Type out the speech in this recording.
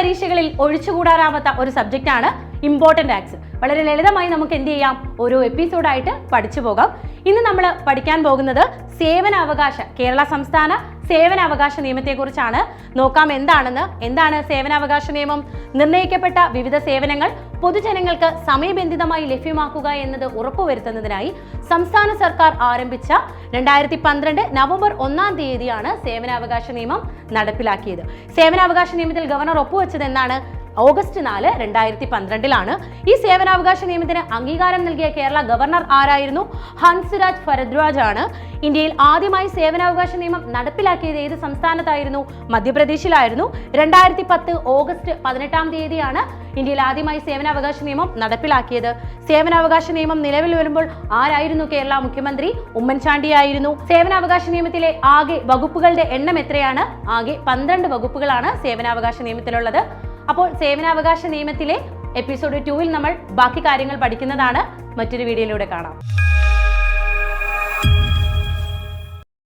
പരീക്ഷകളിൽ ഒഴിച്ചുകൂടാനാവാത്ത ഒരു സബ്ജക്റ്റ് ആണ് ഇമ്പോർട്ടന്റ് ആക്സ് വളരെ ലളിതമായി നമുക്ക് എന്ത് ചെയ്യാം? ഓരോ എപ്പിസോഡായിട്ട് പഠിച്ചു പോകാം. ഇന്ന് നമ്മൾ പഠിക്കാൻ പോകുന്നത് സേവനാവകാശ കേരള സംസ്ഥാന സേവനാവകാശ നിയമത്തെക്കുറിച്ചാണ്. നോക്കാം എന്താണെന്ന്? എന്താണ് സേവനാവകാശ നിയമം? നിർണയിക്കപ്പെട്ട വിവിധ സേവനങ്ങൾ പൊതുജനങ്ങൾക്ക് സമയബന്ധിതമായി ലഭ്യമാക്കുക എന്നത് ഉറപ്പുവരുത്തുന്നതിനായി സംസ്ഥാന സർക്കാർ ആരംഭിച്ച രണ്ടായിരത്തി പന്ത്രണ്ട് നവംബർ ഒന്നാം തീയതിയാണ് സേവനാവകാശ നിയമം നടപ്പിലാക്കിയത്. സേവനാവകാശ നിയമത്തിൽ ഗവർണർ ഒപ്പുവെച്ചത് എന്നാണ് ഓഗസ്റ്റ് നാല് രണ്ടായിരത്തി പന്ത്രണ്ടിലാണ്. ഈ സേവനാവകാശ നിയമത്തിന് അംഗീകാരം നൽകിയ കേരള ഗവർണർ ആരായിരുന്നു? ഹൻസ്രാജ് ഭരദ്വാജ് ആണ് ഇന്ത്യയിൽ ആദ്യമായി സേവനാവകാശ നിയമം നടപ്പിലാക്കിയത് ഏത് സംസ്ഥാനത്തായിരുന്നു? മധ്യപ്രദേശിലായിരുന്നു. രണ്ടായിരത്തി പത്ത് ഓഗസ്റ്റ് പതിനെട്ടാം തീയതിയാണ് ഇന്ത്യയിൽ ആദ്യമായി സേവനാവകാശ നിയമം നടപ്പിലാക്കിയത്. സേവനാവകാശ നിയമം നിലവിൽ വരുമ്പോൾ ആരായിരുന്നു കേരള മുഖ്യമന്ത്രി? ഉമ്മൻചാണ്ടി ആയിരുന്നു സേവനാവകാശ നിയമത്തിലെ ആകെ വകുപ്പുകളുടെ എണ്ണം എത്രയാണ്? ആകെ പന്ത്രണ്ട് വകുപ്പുകളാണ് സേവനാവകാശ നിയമത്തിലുള്ളത്. അപ്പോൾ സേവനാവകാശ നിയമത്തിലെ എപ്പിസോഡ് ടൂവിൽ നമ്മൾ ബാക്കി കാര്യങ്ങൾ പഠിക്കുന്നതാണ് മറ്റൊരു വീഡിയോയിലൂടെ കാണാം.